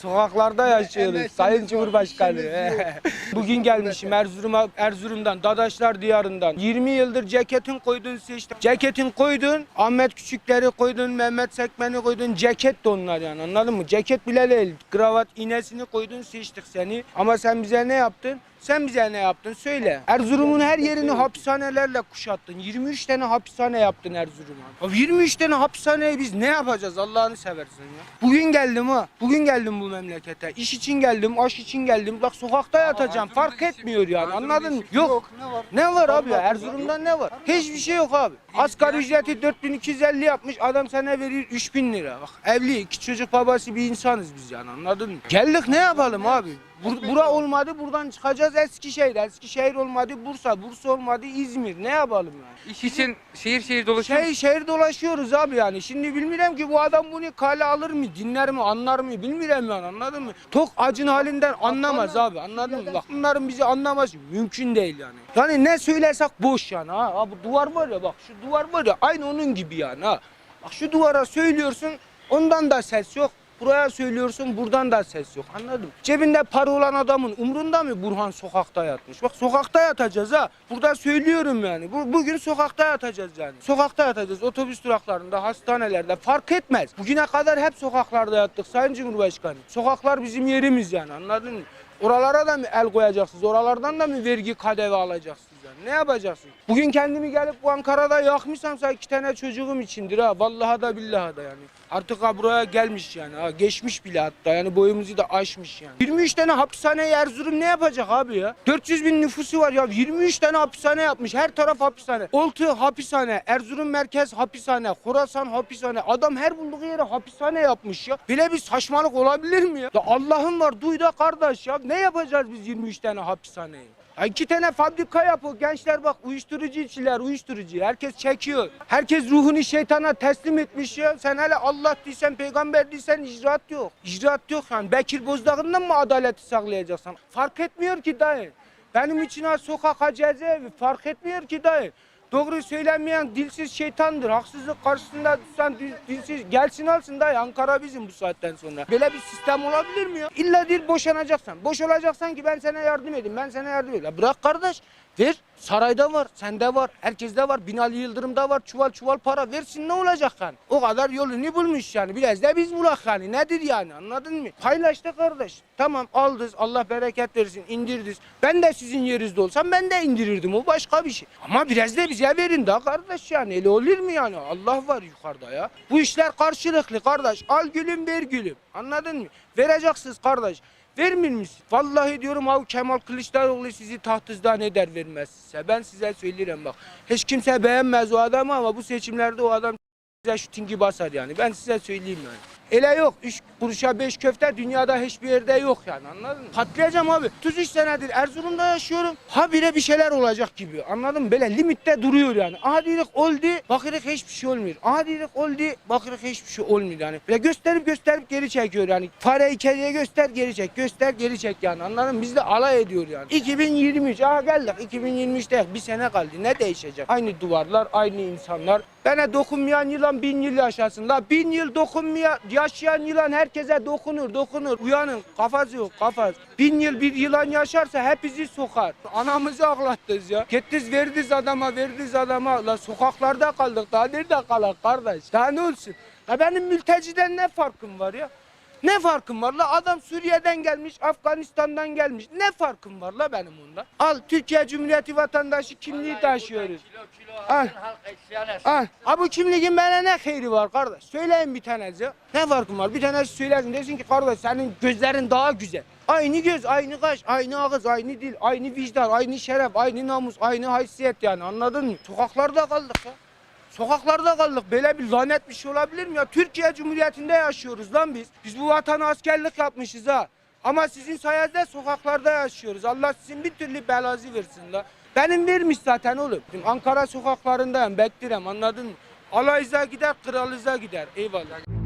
Sokaklarda yaşıyoruz Sayın Cumhurbaşkanı. Bugün gelmişim Erzurum'a, Erzurum'dan, Dadaşlar diyarından. 20 yıldır ceketin koydun seçtim. Ceketin koydun, Ahmet Küçükleri koydun, Mehmet Sekmen'i koydun. Ceket de onlar yani anladın mı? Ceket bile değil. Kravat iğnesini koydun seçtik seni. Ama sen bize ne yaptın? Sen bize ne yaptın? Söyle. Erzurum'un her yerini hapishanelerle kuşattın. 23 tane hapishane yaptın Erzurum'a. Ya 23 tane hapishaneye biz ne yapacağız Allah'ını seversen ya. Bugün geldim ha. Bugün geldim bu memlekete. İş için geldim, aş için geldim. Bak sokakta yatacağım. Fark etmiyor yani. Anladın mı? Yok. ne var? Ne var abi ya? Allah Erzurum'da ne var? Hiçbir şey yok abi. Asgari ücreti 4250 yapmış. Adam sana veriyor 3000 lira. Bak evli, iki çocuk babası bir insanız biz yani anladın mı? Geldik ne yapalım abi? Bur- bura olmadı buradan çıkacağız Eskişehir. Eskişehir olmadı Bursa. Bursa olmadı İzmir. Ne yapalım yani? İş için şehir şehir dolaşıyor. Şey şehir dolaşıyoruz abi yani. Şimdi bilmiyorum ki bu adam bunu kale alır mı, dinler mi, anlar mı bilmiyorum yani anladın mı? Tok acın halinden anlamaz abi anladın mı? Bak bunların bizi anlaması mümkün değil yani. Yani ne söylesek boş yani ha. ha bu duvar var ya bak şu duvar var ya aynı onun gibi yani ha. Bak şu duvara söylüyorsun ondan da ses yok. Buraya söylüyorsun buradan da ses yok anladın mı? Cebinde para olan adamın umrunda mı Burhan sokakta yatmış? Bak sokakta yatacağız ha. Burada söylüyorum yani. Bu, bugün sokakta yatacağız yani. Sokakta yatacağız. Otobüs duraklarında, hastanelerde fark etmez. Bugüne kadar hep sokaklarda yattık Sayın Cumhurbaşkanı. Sokaklar bizim yerimiz yani anladın mı? Oralara da mı el koyacaksınız? Oralardan da mı vergi kadevi alacaksınız yani? Ne yapacaksınız? Bugün kendimi gelip bu Ankara'da yakmışsam say iki tane çocuğum içindir ha. Vallahi da billahi da yani. Artık ha buraya gelmiş yani ha. Geçmiş bile hatta yani boyumuzu da aşmış yani. 23 tane hapishane Erzurum ne yapacak abi ya? 400 bin nüfusu var ya. 23 tane hapishane yapmış. Her taraf hapishane. Oltu hapishane. Erzurum merkez hapishane. Khorasan hapishane. Adam her bulduğu yere hapishane yapmış ya. Böyle bir saçmalık olabilir mi ya? Ya Allah'ın var duy da kardeş ya. Ne yapacağız biz 23 tane hapishaneyi? Ya iki tane fabrika yapıyor. Gençler bak uyuşturucu içiler, uyuşturucu. Herkes çekiyor. Herkes ruhunu şeytana teslim etmiş ya. Sen hele Allah değilsen, peygamber değilsen icraat yok. İcraat yok yani. Bekir Bozdağ'ından mı adaleti sağlayacaksın? Fark etmiyor ki dayı. Benim için ha sokak ha cezaevi fark etmiyor ki dayı. Doğru söylemeyen dilsiz şeytandır. Haksızlık karşısında dil- dilsiz gelsin alsın dayı. Ankara bizim bu saatten sonra. Böyle bir sistem olabilir mi ya? İlla değil boşanacaksan. Boş olacaksan ki ben sana yardım edeyim. Ben sana yardım edeyim. Ya bırak kardeş. Ver. Sarayda var, sende var, herkeste var. Binali Yıldırım'da var. Çuval çuval para versin ne olacak yani? O kadar yolunu bulmuş yani. Biraz da biz bulak yani. Nedir yani anladın mı? Paylaş da kardeş. Tamam aldız. Allah bereket versin. indirdiniz. Ben de sizin yerinizde olsam ben de indirirdim. O başka bir şey. Ama biraz da bize verin da kardeş yani. Öyle olur mu yani? Allah var yukarıda ya. Bu işler karşılıklı kardeş. Al gülüm ver gülüm. Anladın mı? Vereceksiniz kardeş. Musun? Vallahi diyorum abi Kemal Kılıçdaroğlu sizi tahtızdan eder vermez size. Ben size söylerim bak. Hiç kimse beğenmez o adamı ama bu seçimlerde o adam size şu tingi basar yani. Ben size söyleyeyim yani. Ele yok. Üç kuruşa beş köfte dünyada hiçbir yerde yok yani anladın mı? Patlayacağım abi. 33 senedir Erzurum'da yaşıyorum. Habire bir şeyler olacak gibi anladın mı? Böyle limitte duruyor yani. Aha diyoruz oldu bakırık hiçbir şey olmuyor. Aha diyoruz oldu bakırık hiçbir şey olmuyor yani. Böyle gösterip gösterip geri çekiyor yani. Fareyi kediye göster geri çek. Göster geri çek yani anladın mı? Bizde alay ediyor yani. 2023 aha geldik 2023'te bir sene kaldı. Ne değişecek? Aynı duvarlar aynı insanlar. Bana dokunmayan yılan bin yıl yaşasın. La bin yıl dokunmayan yaşayan yılan herkese dokunur dokunur. Uyanın kafası yok kafası. Bin yıl bir yılan yaşarsa hepimizi sokar. Anamızı ağlattınız ya. Gittiniz verdiniz adama verdiniz adama. La sokaklarda kaldık daha nerede kalak kardeş? Daha ne olsun? La benim mülteciden ne farkım var ya? Ne farkım var la? Adam Suriye'den gelmiş, Afganistan'dan gelmiş. Ne farkım var la benim onda? Al Türkiye Cumhuriyeti vatandaşı kimliği taşıyoruz. Al. Al. Ha bu kimliğin bana ne hayri var kardeş? Söyleyin bir tanesi. Ne farkım var? Bir tanesi söylersin desin ki kardeş senin gözlerin daha güzel. Aynı göz, aynı kaş, aynı ağız, aynı dil, aynı vicdan, aynı şeref, aynı namus, aynı haysiyet yani anladın mı? Sokaklarda kaldık ya. Sokaklarda kaldık. Böyle bir lanet bir şey olabilir mi ya? Türkiye Cumhuriyeti'nde yaşıyoruz lan biz. Biz bu vatana askerlik yapmışız ha. Ama sizin sayenizde sokaklarda yaşıyoruz. Allah sizin bir türlü belazı versin la. Benim vermiş zaten oğlum. Şimdi Ankara sokaklarındayım, beklerim anladın mı? Alayıza gider, kralıza gider. Eyvallah.